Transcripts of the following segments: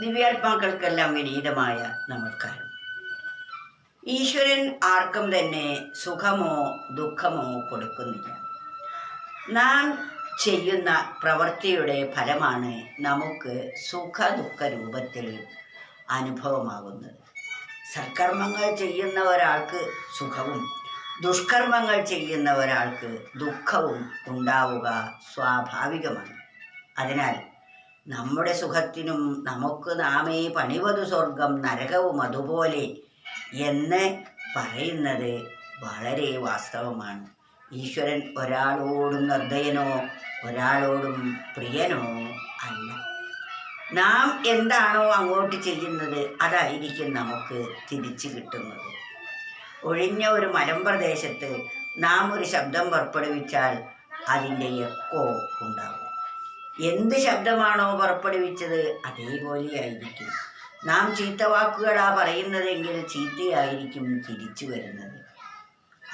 ദിവ്യാത്മാക്കൾക്കെല്ലാം വിനീതമായ നമസ്കാരം. ഈശ്വരൻ ആർക്കും തന്നെ സുഖമോ ദുഃഖമോ കൊടുക്കുന്നില്ല. നാം ചെയ്യുന്ന പ്രവൃത്തിയുടെ ഫലമാണ് നമുക്ക് സുഖ ദുഃഖ രൂപത്തിൽ അനുഭവമാകുന്നത്. സൽക്കർമ്മങ്ങൾ ചെയ്യുന്ന ഒരാൾക്ക് സുഖവും ദുഷ്കർമ്മങ്ങൾ ചെയ്യുന്ന ഒരാൾക്ക് ദുഃഖവും ഉണ്ടാവുക സ്വാഭാവികമാണ്. അതിനാൽ നമ്മുടെ സുഖത്തിനും നമുക്ക് നാമേ പണിവതു സ്വർഗം നരകവും അതുപോലെ എന്ന് പറയുന്നത് വളരെ വാസ്തവമാണ്. ഈശ്വരൻ ഒരാളോടും നിർദ്ദയനോ ഒരാളോടും പ്രിയനോ അല്ല. നാം എന്താണോ അങ്ങോട്ട് ചെയ്യുന്നത് അതായിരിക്കും നമുക്ക് തിരിച്ചു കിട്ടുന്നത്. ഒഴിഞ്ഞ ഒരു മലമ്പ്രദേശത്ത് നാം ഒരു ശബ്ദം പുറപ്പെടുവിച്ചാൽ അതിന്റെ എക്കോ ഉണ്ടാകും. എന്ത് ശബ്ദമാണോ പുറപ്പെടുവിച്ചത് അതേപോലെയായിരിക്കും. നാം ചീത്ത വാക്കുകളാ പറയുന്നതെങ്കിൽ ചീത്തയായിരിക്കും തിരിച്ചു വരുന്നത്.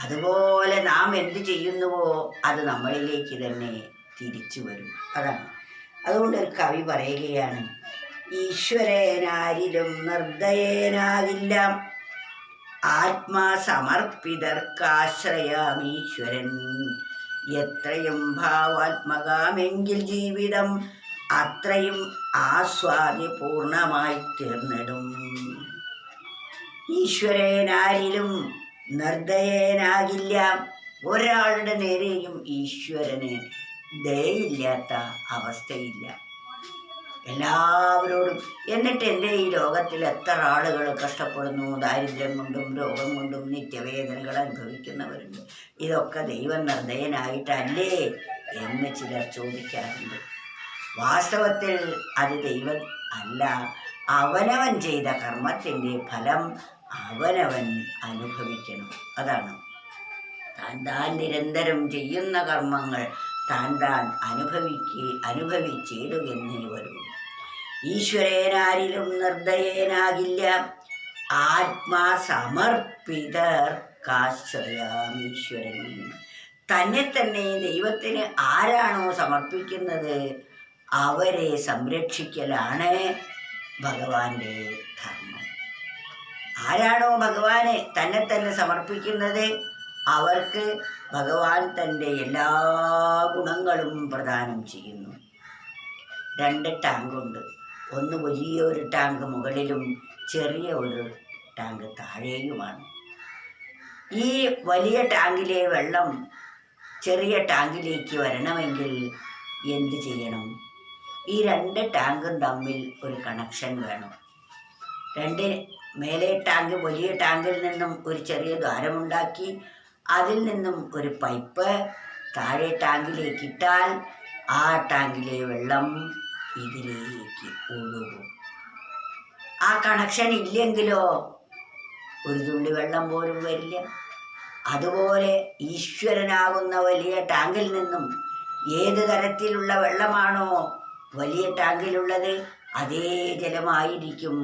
അതുപോലെ നാം എന്ത് ചെയ്യുന്നുവോ അത് നമ്മളിലേക്ക് തന്നെ തിരിച്ചു വരും. അതാണ്. അതുകൊണ്ട് ഒരു കവി പറയുകയാണ് ഈശ്വരനാരിലും നിർദ്ദയനാകില്ല. ആത്മാ സമർപ്പിതർക്കാശ്രയാം ഈശ്വരൻ എത്രയും ഭാവാത്മകമെങ്കിൽ ജീവിതം അത്രയും ആസ്വാദ്യപൂർണമായി തീർന്നിടും. ഈശ്വരനാരിലും നിർദ്ദയനാകില്ല ഒരാളുടെ നേരെയും ഈശ്വരന് ദയയില്ലാത്ത അവസ്ഥയില്ല. എല്ലാവരോടും. എന്നിട്ട് എന്റെ ഈ ലോകത്തിൽ എത്ര ആളുകൾ കഷ്ടപ്പെടുന്നു ദാരിദ്ര്യം കൊണ്ടും രോഗം കൊണ്ടും നിത്യവേദനകൾ അനുഭവിക്കുന്നവരുണ്ട്. ഇതൊക്കെ ദൈവം നിർദ്ദയനായിട്ടല്ലേ എന്ന് ചിലർ ചോദിക്കാറുണ്ട്. വാസ്തവത്തിൽ അത് ദൈവം അല്ല. അവനവൻ ചെയ്ത കർമ്മത്തിന്റെ ഫലം അവനവൻ അനുഭവിക്കണം. അതാണ്. താൻ താൻ നിരന്തരം ചെയ്യുന്ന കർമ്മങ്ങൾ താൻ താൻ അനുഭവിക്കുക അനുഭവിച്ചിടുകയെന്നേ ഈശ്വരനാരിലും നിർദ്ദയേനാകില്ല ആത്മാ സമർപ്പിതർ കാശ്രയാമീശ്വരൻ തന്നെ തന്നെ ദൈവത്തിന് ആരാണോ സമർപ്പിക്കുന്നത്? അവരെ സംരക്ഷിക്കലാണ് ഭഗവാന്റെ ധർമ്മം. ആരാണോ ഭഗവാന് തന്നെ തന്നെ സമർപ്പിക്കുന്നത്? അവർക്ക് ഭഗവാൻ തന്റെ എല്ലാ ഗുണങ്ങളും പ്രദാനം ചെയ്യുന്നു. രണ്ട് ടാങ്കുണ്ട്. ഒന്ന് വലിയൊരു ടാങ്ക് മുകളിലും ചെറിയ ഒരു ടാങ്ക് താഴെയുമാണ്. ഈ വലിയ ടാങ്കിലെ വെള്ളം ചെറിയ ടാങ്കിലേക്ക് വരണമെങ്കിൽ എന്ത് ചെയ്യണം? ഈ രണ്ട് ടാങ്കും തമ്മിൽ ഒരു കണക്ഷൻ വേണം. രണ്ട് മേലെ ടാങ്ക് വലിയ ടാങ്കിൽ നിന്നും ഒരു ചെറിയ ദ്വാരമുണ്ടാക്കി അതിൽ നിന്നും ഒരു പൈപ്പ് താഴെ ടാങ്കിലേക്ക് ഇട്ടാൽ ആ ടാങ്കിലെ വെള്ളം ഇതിലേക്ക് ഒഴുകും. ആ കണക്ഷൻ ഇല്ലെങ്കിലോ? ഒരു തുള്ളി വെള്ളം പോലും വരില്ല. അതുപോലെ ഈശ്വരനാകുന്ന വലിയ ടാങ്കിൽ നിന്നും ഏത് തരത്തിലുള്ള വെള്ളമാണോ വലിയ ടാങ്കിലുള്ളത് അതേ ജലമായിരിക്കും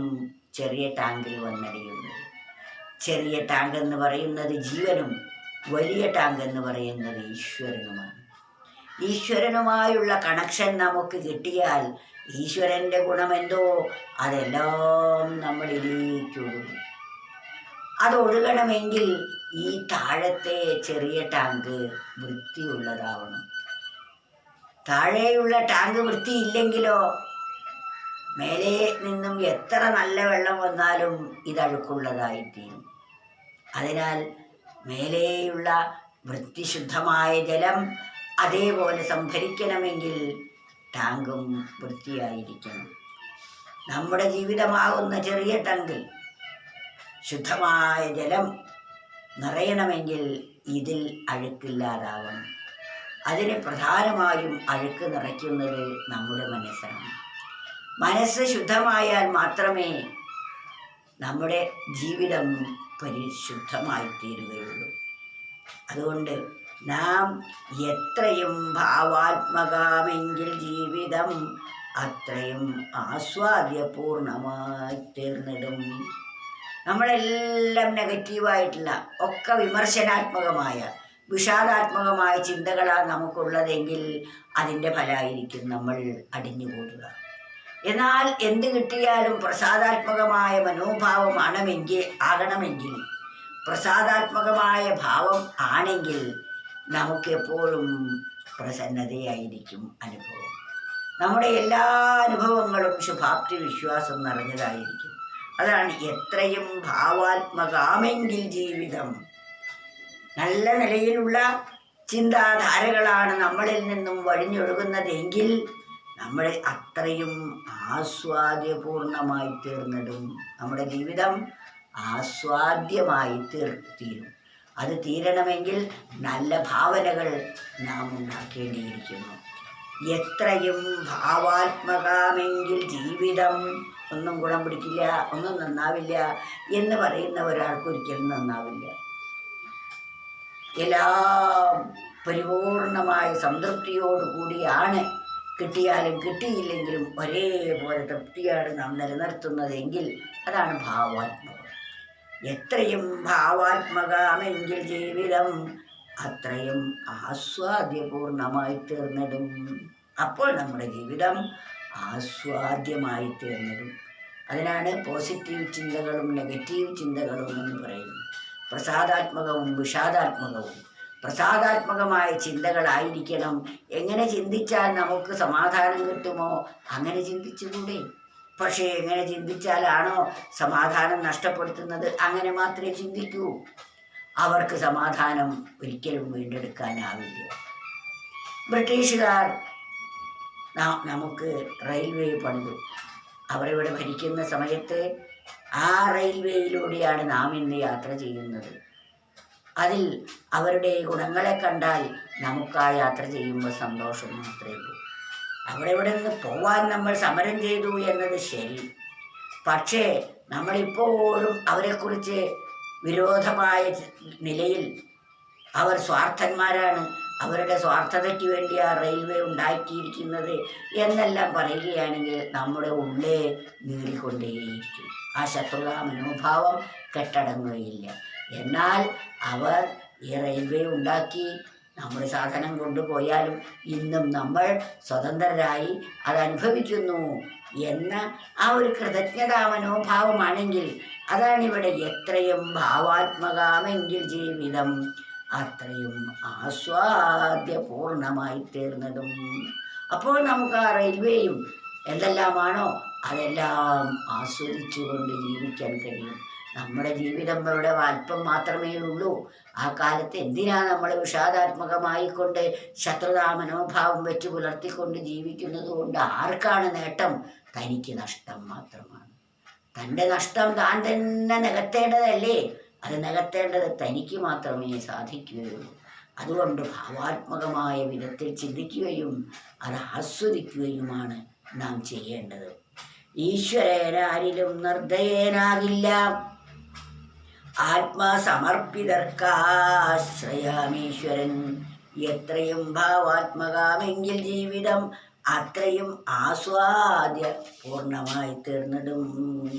ചെറിയ ടാങ്കിൽ വന്നടിയുന്നത്. ചെറിയ ടാങ്ക് എന്ന് പറയുന്നത് ജീവനും വലിയ ടാങ്ക് എന്ന് പറയുന്നത് ഈശ്വരനുമാണ്. ഈശ്വരനുമായുള്ള കണക്ഷൻ നമുക്ക് കിട്ടിയാൽ ഈശ്വരന്റെ ഗുണമെന്തോ അതെല്ലാം നമ്മൾ ഒഴുകും. അതൊഴുകണമെങ്കിൽ ഈ താഴത്തെ ചെറിയ ടാങ്ക് വൃത്തിയുള്ളതാവണം. താഴെയുള്ള ടാങ്ക് വൃത്തിയില്ലെങ്കിലോ മേലെ നിന്നും എത്ര നല്ല വെള്ളം വന്നാലും ഇതഴുക്കുള്ളതായിത്തീരും അതിനാൽ മേലെയുള്ള വൃത്തിശുദ്ധമായ ജലം അതേപോലെ സംഭരിക്കണമെങ്കിൽ ടാങ്കും വൃത്തിയായിരിക്കണം. നമ്മുടെ ജീവിതമാകുന്ന ചെറിയ ടാങ്കിൽ ശുദ്ധമായ ജലം നിറയണമെങ്കിൽ ഇതിൽ അഴുക്കില്ലാതാവണം. അതിന് പ്രധാനമായും അഴുക്ക് നിറയ്ക്കുന്നത് നമ്മുടെ മനസ്സാണ്. മനസ്സ് ശുദ്ധമായാൽ മാത്രമേ നമ്മുടെ ജീവിതം പരിശുദ്ധമായി തീരുകയുള്ളൂ അതുകൊണ്ട് നാം എത്രയും ഭാവാത്മകമെങ്കിൽ ജീവിതം അത്രയും ആസ്വാദ്യപൂർണമായി തീർന്നിടും. നമ്മളെല്ലാം നെഗറ്റീവായിട്ടുള്ള ഒക്കെ വിമർശനാത്മകമായ വിഷാദാത്മകമായ ചിന്തകളാണ് നമുക്കുള്ളതെങ്കിൽ അതിന്റെ ഫലമായിരിക്കും നമ്മൾ അടിഞ്ഞുകൂടുക. എന്നാൽ എന്ത് കിട്ടിയാലും പ്രസാദാത്മകമായ മനോഭാവമാണെങ്കിൽ ആകണമെങ്കിൽ പ്രസാദാത്മകമായ ഭാവം ആണെങ്കിൽ നമുക്ക് എപ്പോഴും പ്രസന്നതയായിരിക്കും അനുഭവം. നമ്മുടെ എല്ലാ അനുഭവങ്ങളും ശുഭാപ്തി വിശ്വാസം നിറഞ്ഞതായിരിക്കും. അതാണ് എത്രയും ഭാവാത്മകാമെങ്കിൽ ജീവിതം. നല്ല നിലയിലുള്ള ചിന്താധാരകളാണ് നമ്മളിൽ നിന്നും വഴിഞ്ഞൊഴുകുന്നതെങ്കിൽ നമ്മൾ അത്രയും ആസ്വാദ്യപൂർണമായി തീർന്നിടും. നമ്മുടെ ജീവിതം ആസ്വാദ്യമായി തീർ അത് തീരണമെങ്കിൽ നല്ല ഭാവനകൾ നാം ഉണ്ടാക്കേണ്ടിയിരിക്കുന്നു. എത്രയും ഭാവാത്മകമെങ്കിൽ ജീവിതം ഒന്നും ഗുണം പിടിക്കില്ല ഒന്നും നന്നാവില്ല എന്ന് പറയുന്ന ഒരാൾക്ക് ഒരിക്കലും നന്നാവില്ല. എല്ലാം പരിപൂർണമായ സംതൃപ്തിയോടുകൂടിയാണ് കിട്ടിയാലും കിട്ടിയില്ലെങ്കിലും ഒരേപോലെ തൃപ്തിയാണ് നാം നിലനിർത്തുന്നതെങ്കിൽ അതാണ് ഭാവാത്മകം. എത്രയും ഭാവാത്മകമെങ്കിൽ ജീവിതം അത്രയും ആസ്വാദ്യപൂർണമായി തീർന്നിടും അപ്പോൾ നമ്മുടെ ജീവിതം ആസ്വാദ്യമായി തീർന്നിടും അതിനാണ് പോസിറ്റീവ് ചിന്തകളും നെഗറ്റീവ് ചിന്തകളും എന്ന് പറയുന്നത്. പ്രസാദാത്മകവും വിഷാദാത്മകവും. പ്രസാദാത്മകമായ ചിന്തകളായിരിക്കണം. എങ്ങനെ ചിന്തിച്ചാൽ നമുക്ക് സമാധാനം കിട്ടുമോ? അങ്ങനെ ചിന്തിച്ചുകൂടെ പക്ഷേ എങ്ങനെ ചിന്തിച്ചാലാണോ സമാധാനം നഷ്ടപ്പെടുത്തുന്നത്? അങ്ങനെ മാത്രമേ ചിന്തിക്കൂ. അവർക്ക് സമാധാനം ഒരിക്കലും വീണ്ടെടുക്കാനാവില്ല. ബ്രിട്ടീഷുകാർ നമുക്ക് റെയിൽവേ പണിതു. അവരിവിടെ ഭരിക്കുന്ന സമയത്ത് ആ റെയിൽവേയിലൂടെയാണ് നാം ഇന്ന് യാത്ര ചെയ്യുന്നത്. അതിൽ അവരുടെ ഗുണങ്ങളെ കണ്ടാൽ നമുക്ക് ആ യാത്ര ചെയ്യുമ്പോൾ സന്തോഷം മാത്രമേ ഉള്ളൂ. അവിടെ ഇവിടെ നിന്ന് പോവാൻ നമ്മൾ സമരം ചെയ്തു എന്നത് ശരി. പക്ഷേ നമ്മളിപ്പോഴും അവരെക്കുറിച്ച് വിരോധമായ നിലയിൽ അവർ സ്വാർത്ഥന്മാരാണ്. അവരുടെ സ്വാർത്ഥതയ്ക്ക് വേണ്ടി ആ റെയിൽവേ ഉണ്ടാക്കിയിരിക്കുന്നത് എന്നെല്ലാം പറയുകയാണെങ്കിൽ നമ്മുടെ ഉള്ളേ നീറിക്കൊണ്ടേയിരിക്കും. ആ ശത്രുതാ മനോഭാവം കെട്ടടങ്ങുകയില്ല. എന്നാൽ അവർ ഈ റെയിൽവേ ഉണ്ടാക്കി നമ്മുടെ സാധനം കൊണ്ടുപോയാലും ഇന്നും നമ്മൾ സ്വതന്ത്രരായി അതനുഭവിക്കുന്നു എന്ന ആ ഒരു കൃതജ്ഞതാ മനോഭാവമാണെങ്കിൽ അതാണ് ഇവിടെ എത്രയും ഭാവാത്മകാമെങ്കിൽ ജീവിതം അത്രയും ആസ്വാദ്യപൂർണമായി തീർന്നതും. അപ്പോൾ നമുക്ക് ആ റെയിൽവേയും എന്തെല്ലാമാണോ അതെല്ലാം ആസ്വദിച്ചുകൊണ്ട് ജീവിക്കാൻ കഴിയും. നമ്മുടെ ജീവിതം ഇവിടെ അല്പം മാത്രമേ ഉള്ളൂ. ആ കാലത്ത് എന്തിനാ നമ്മൾ വിഷാദാത്മകമായിക്കൊണ്ട് ശത്രുതാ മനോഭാവം വെച്ച് പുലർത്തിക്കൊണ്ട് ജീവിക്കുന്നത് കൊണ്ട് ആർക്കാണ് നേട്ടം? തനിക്ക് നഷ്ടം മാത്രമാണ്. തന്റെ നഷ്ടം താൻ തന്നെ നികത്തേണ്ടതല്ലേ? അത് നികത്തേണ്ടത് തനിക്ക് മാത്രമേ സാധിക്കുകയുള്ളൂ. അതുകൊണ്ട് ഭാവാത്മകമായ വിധത്തിൽ ചിന്തിക്കുകയും അത് ആസ്വദിക്കുകയുമാണ് നാം ചെയ്യേണ്ടത്. ഈശ്വരനാരിലും നിർദ്ദയനാകില്ല. ആത്മസമർപ്പിതർക്കാശ്രയാമീശ്വരൻ. എത്രയും ഭാവാത്മകാമെങ്കിൽ ജീവിതം അത്രയും ആസ്വാദ്യ പൂർണമായി തീർന്നിടും